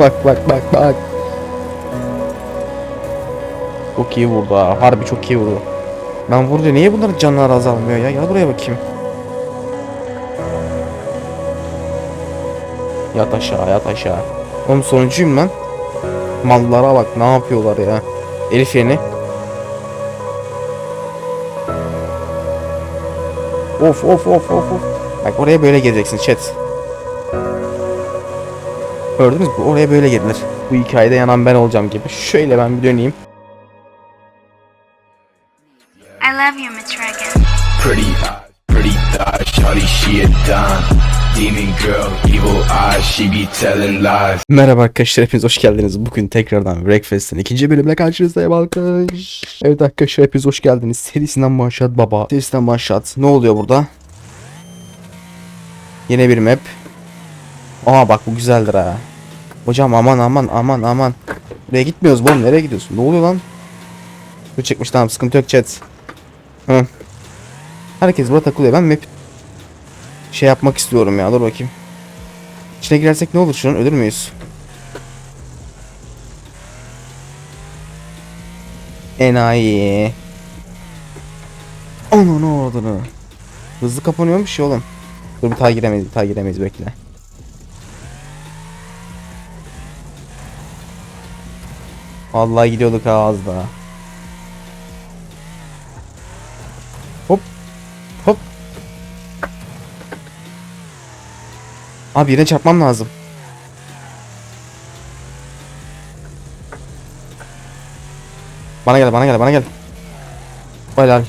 Bak bak bak bak. Çok iyi vurdu ha. Harbi çok iyi vurdu. Ben vurunca niye bunların canları azalmıyor ya? Gel buraya bakayım. Yat aşağı yat aşağı. Oğlum sonuncuyum lan. Mallara bak ne yapıyorlar ya. Elif yeni. Of of of of of. Bak oraya böyle geleceksin chat. Gördünüz mü? Oraya böyle gelir. Bu hikayede yanan ben olacağım gibi. Şöyle ben bir döneyim. I love you. Pretty pretty thighs, shawty she a dime. Demon girl, evil eyes, she be telling lies. Merhaba arkadaşlar hepiniz hoş geldiniz. Bugün tekrardan Breakfast'ın ikinci bölümüne karşınızdayım arkadaş. Evet arkadaşlar hepiniz hoş geldiniz. Serisinden başlat baba. Serisinden başlat. Ne oluyor burada? Yine bir map. Aa bak bu güzeldir ha. Hocam aman aman aman aman. Buraya gitmiyoruz oğlum nereye gidiyorsun? Ne oluyor lan? Bu çıkmış tamam sıkıntı yok chat. Hı. Herkes burada takılıyor. Ben map şey yapmak istiyorum ya. Dur bakayım. İçine girersek ne olur şunun ölür müyüz? Enayi. Ananı adını. Hızlı kapanıyormuş ya oğlum. Dur bir daha giremeyiz, bir daha giremeyiz bekle. Vallahi gidiyorduk ha az daha. Hop. Hop. Abi birine çarpmam lazım. Bana gel, bana gel, bana gel. Helal.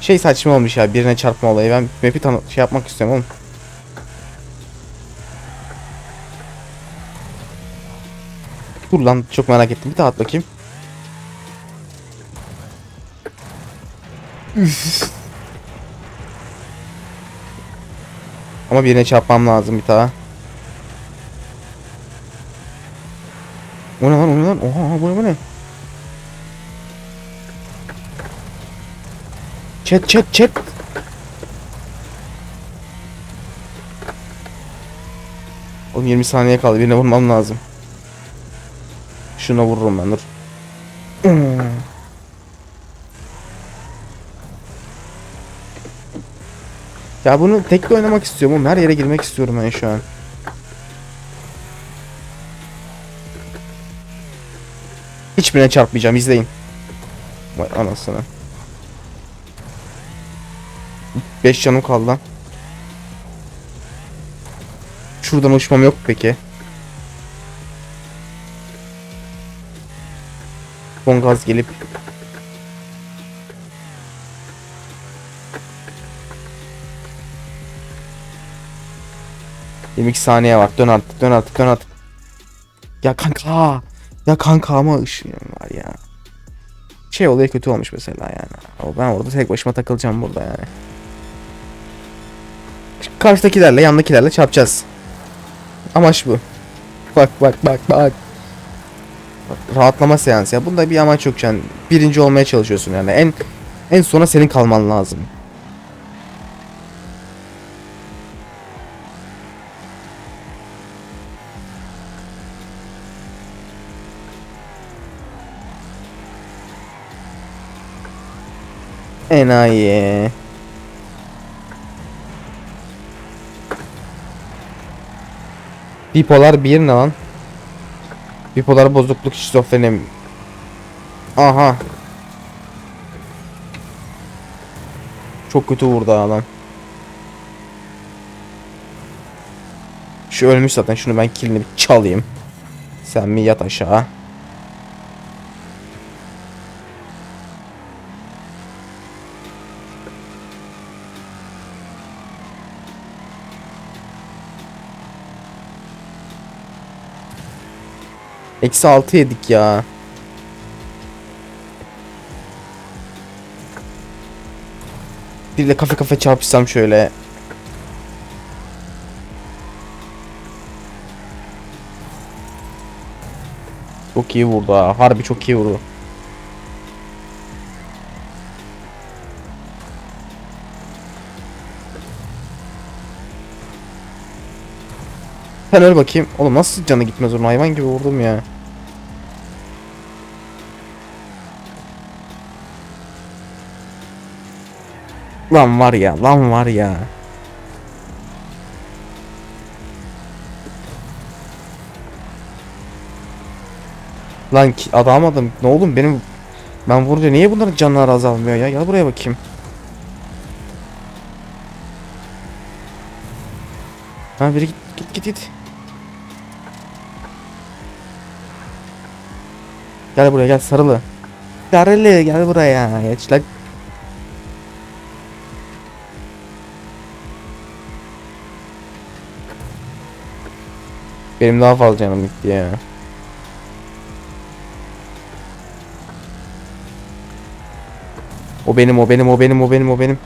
Şey saçma olmuş ya birine çarpma olayı. Ben map'i şey yapmak istiyorum oğlum. Dur lan çok merak ettim. Bir daha at bakayım. Ama birine çarpmam lazım bir daha. O ne lan o ne lan? Oha bu ne bu ne? Chat chat chat. Oğlum 20 saniye kaldı. Birine vurmam lazım. Şuna vururum ben dur. Ya bunu tekli oynamak istiyorum oğlum. Her yere girmek istiyorum ben şu an. Hiçbirine çarpmayacağım izleyin. Vay anasını. 5 canım kaldı lan. Şuradan uçmam yok peki. Son gaz gelip ...22 saniye var. Dön artık, dön artık, dön artık. Ya kanka. Ya kanka ama ışığım var ya. Şey oluyor kötü olmuş mesela yani. Ama Ben orada tek başıma takılacağım burada yani. Karşıdakilerle yandakilerle çarpacağız. Amaç bu. Bak bak bak bak. Rahatlama seansı ya. Bunda bir amaç yok yani. Birinci olmaya çalışıyorsun yani. En en sona senin kalman lazım. Enayi. Bipolar 1 ne lan? Bipolar bozukluk şizofreni. Aha. Çok kötü vurdu adam. Şu ölmüş zaten. Şunu ben kilini bir çalayım. Sen mi yat aşağı. Eksi 6 yedik ya. Bir de kafe kafe çarpışsam şöyle. Çok iyi vurdu ha. Harbi çok iyi vurdu. Sen bakayım. Oğlum nasıl canı gitmez onun hayvan gibi vurdum ya. Lan var ya, lan var ya. Lan adamadım. Ne oğlum benim ben vurunca niye bunların canları azalmıyor ya? Gel buraya bakayım. Ha biri git git git git. Gel buraya gel sarılı. Sarılı gel buraya. Geç lan. Benim daha fazla canım gitti ya. O benim, o benim, o benim, o benim, o benim.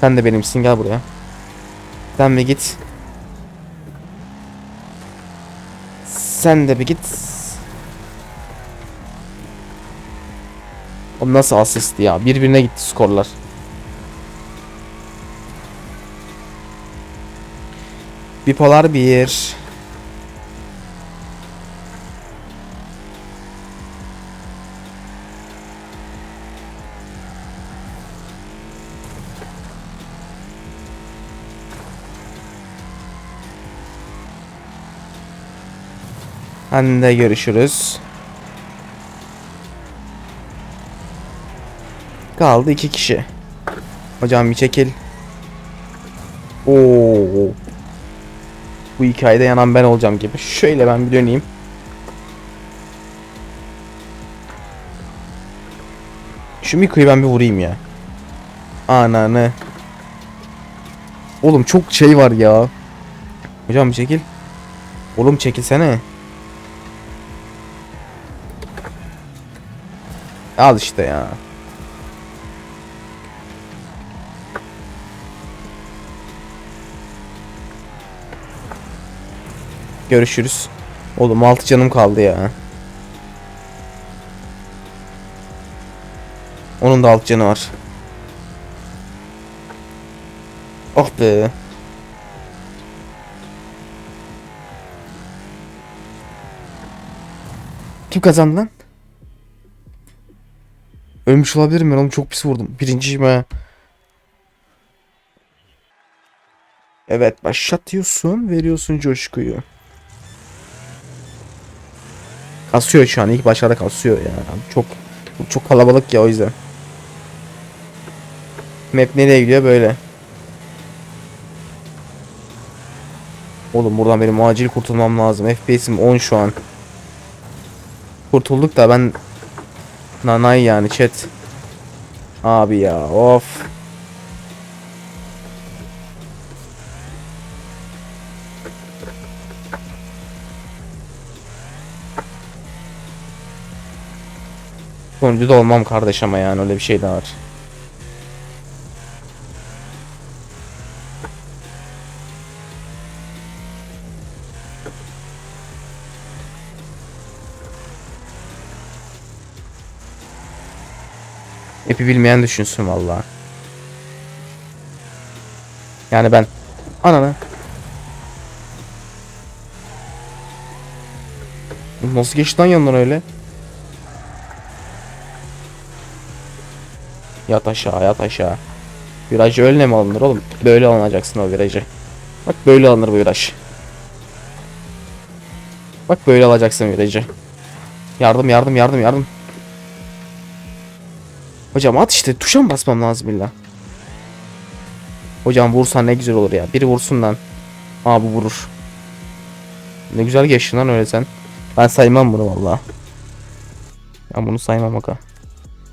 Sen de benimsin, gel buraya. Sen bir git. Sen de bir git. O nasıl asist ya? Birbirine gitti skorlar. Bipolar 1. Hande görüşürüz. Kaldı iki kişi. Hocam bir çekil. Oo. Bu hikayede yanan ben olacağım gibi. Şöyle ben bir döneyim. Şu Miko'yu ben bir vurayım ya. Ananı. Oğlum çok şey var ya. Hocam bir çekil. Oğlum çekilsene. Al işte ya. Görüşürüz. Oğlum 6 canım kaldı ya. Onun da 6 canı var. Oh be. Kim kazandı lan? Ölmüş olabilirim ben oğlum çok pis vurdum. Birinciyim ha. Evet başlatıyorsun veriyorsun coşkuyu. Kasıyor şu an ilk başlarda kasıyor ya. Çok çok kalabalık ya o yüzden. Map nereye gidiyor böyle. Oğlum buradan benim acil kurtulmam lazım. FPS'im 10 şu an. Kurtulduk da ben Nanay yani chat. Abi ya of. Sonuncu da olmam kardeş ama yani öyle bir şey de var. Epi bilmeyen düşünsün valla. Yani ben ananı Nasıl geçti lan yanından öyle? Yat aşağı yat aşağı. Viraj öyle mi alınır oğlum? Böyle alınacaksın o virajı. Bak böyle alınır bu viraj. Bak böyle alacaksın virajı. Yardım yardım yardım yardım. Hocam at işte tuşa mı basmam lazım illa? Hocam vursan ne güzel olur ya. Biri vursun lan. Aa bu vurur. Ne güzel geçtin lan öyle sen. Ben saymam bunu valla. Ben bunu saymam aga.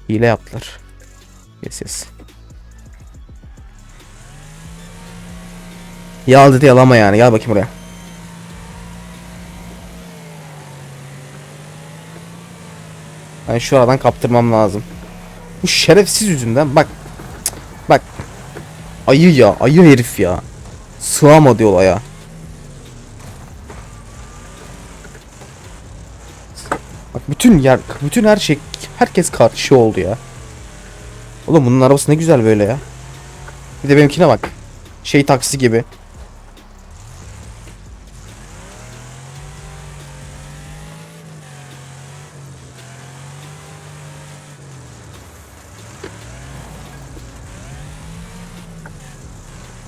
Hile yaptılar. Yes yes. Yal dedi yalama yani. Gel bakayım buraya. Ben şu aradan kaptırmam lazım. Bu şerefsiz yüzünden bak. Bak. Ayı ya. Ayı herif ya. Sığamadı olaya. Bak bütün yer, bütün her şey, herkes karşı oldu ya. Oğlum bunun arabası ne güzel böyle ya. Bir de benimkine bak. Şey taksi gibi.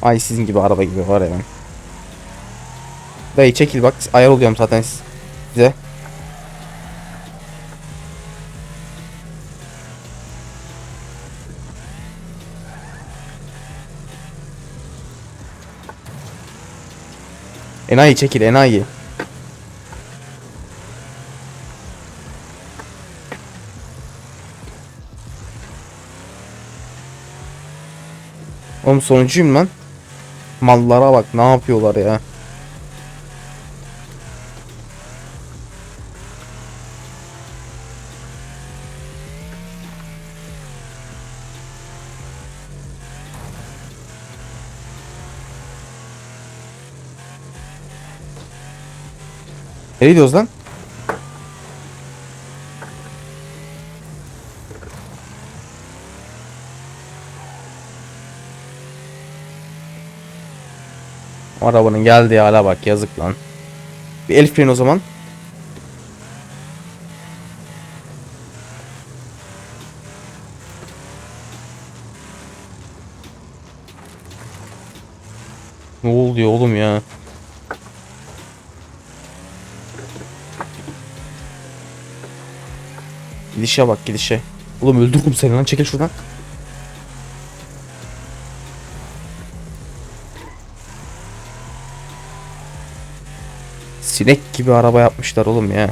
Ay sizin gibi araba gibi var ya ben. Dayı çekil bak ayar oluyorum zaten size. Enayi çekil enayi. Oğlum sonuncuyum lan. Mallara bak ne yapıyorlar ya. Nereye gidiyoruz lan? Arabanın geldiği hala bak yazık lan. Bir el freni o zaman. Ne oluyor oğlum ya? Gidişe bak gidişe. Oğlum öldürdüm seni lan çekil şuradan. Sinek gibi araba yapmışlar oğlum ya.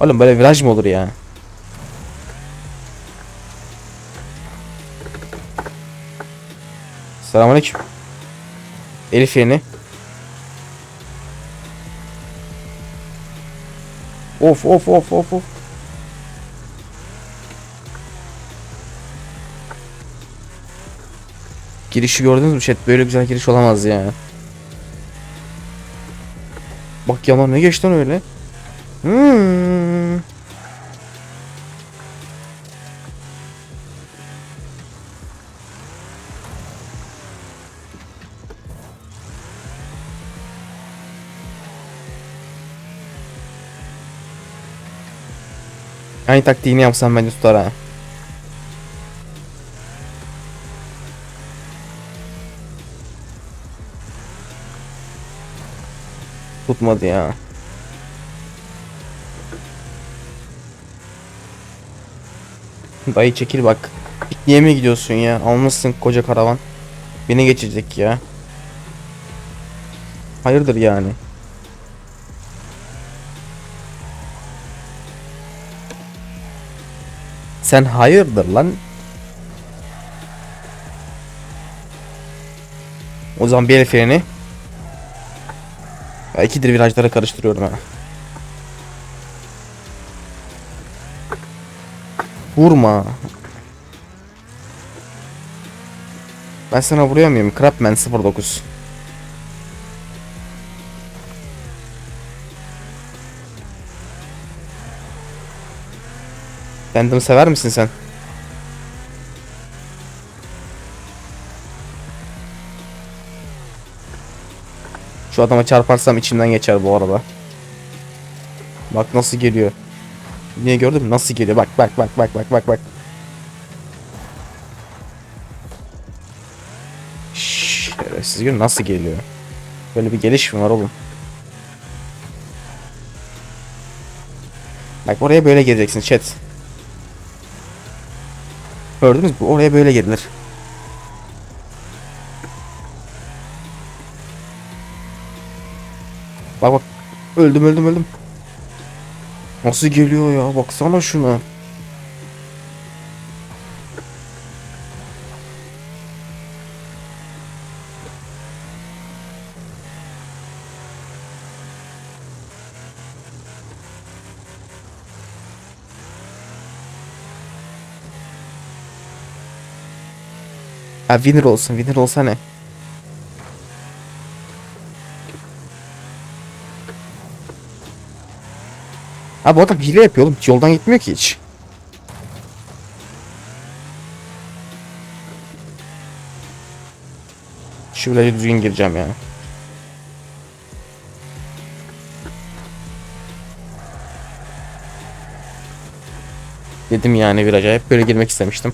Oğlum böyle viraj mı olur ya? Selamünaleyküm. Elif yeni. Of of of of of. Girişi gördünüz mü chat? Böyle güzel giriş olamaz ya. Bak yalan ne geçti lan öyle? Hmm. Aynı taktiğini yapsam bence tutar ha. Tutmadı ya. Dayı çekil bak. Pikniğe mi gidiyorsun ya? Almışsın koca karavan. Beni geçecek ya. Hayırdır yani? Sen hayırdır lan? O zaman bir el freni. Ya ikidir virajları karıştırıyorum ha. Vurma. Ben sana vuruyor muyum? Crapman 09. Kendimi sever misin sen? Şu adama çarparsam içimden geçer bu arada. Bak nasıl geliyor. Niye gördün mü? Nasıl geliyor? Bak bak bak bak bak bak bak. Şşş, siz görün nasıl geliyor. Böyle bir geliş mi var oğlum? Bak oraya böyle geleceksin chat. Gördünüz mü? Oraya böyle gelir. Bak bak. Öldüm öldüm öldüm. Nasıl geliyor ya? Baksana şuna. Ha winner olsun. Winner olsa ne? Ha bu adam hile yapıyor oğlum. Yoldan gitmiyor ki hiç. Şu virajı düzgün gireceğim ya. Dedim yani viraja hep böyle girmek istemiştim.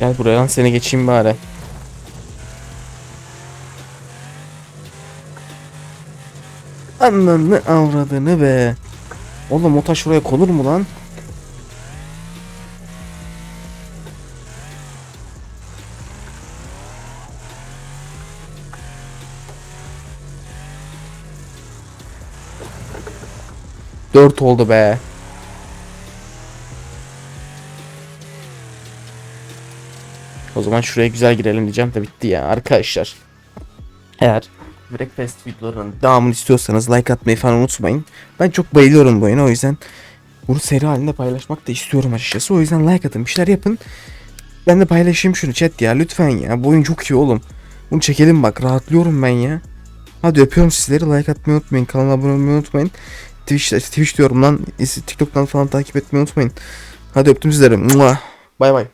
Gel buraya lan seni geçeyim bari. Ananı avradını be. Oğlum o taş oraya konur mu lan? Dört oldu be. O zaman şuraya güzel girelim diyeceğim de bitti ya arkadaşlar. Eğer Breakfast videolarının devamını istiyorsanız like atmayı falan unutmayın. Ben çok bayılıyorum bu oyuna o yüzden bunu seri halinde paylaşmak da istiyorum açıkçası. O yüzden like atın bir şeyler yapın. Ben de paylaşayım şunu chat ya lütfen ya. Bu oyun çok iyi oğlum. Bunu çekelim bak rahatlıyorum ben ya. Hadi öpüyorum sizleri like atmayı unutmayın. Kanala abone olmayı unutmayın. Twitch, Twitch diyorum lan. TikTok'tan falan takip etmeyi unutmayın. Hadi öptüm sizleri. Bay bay.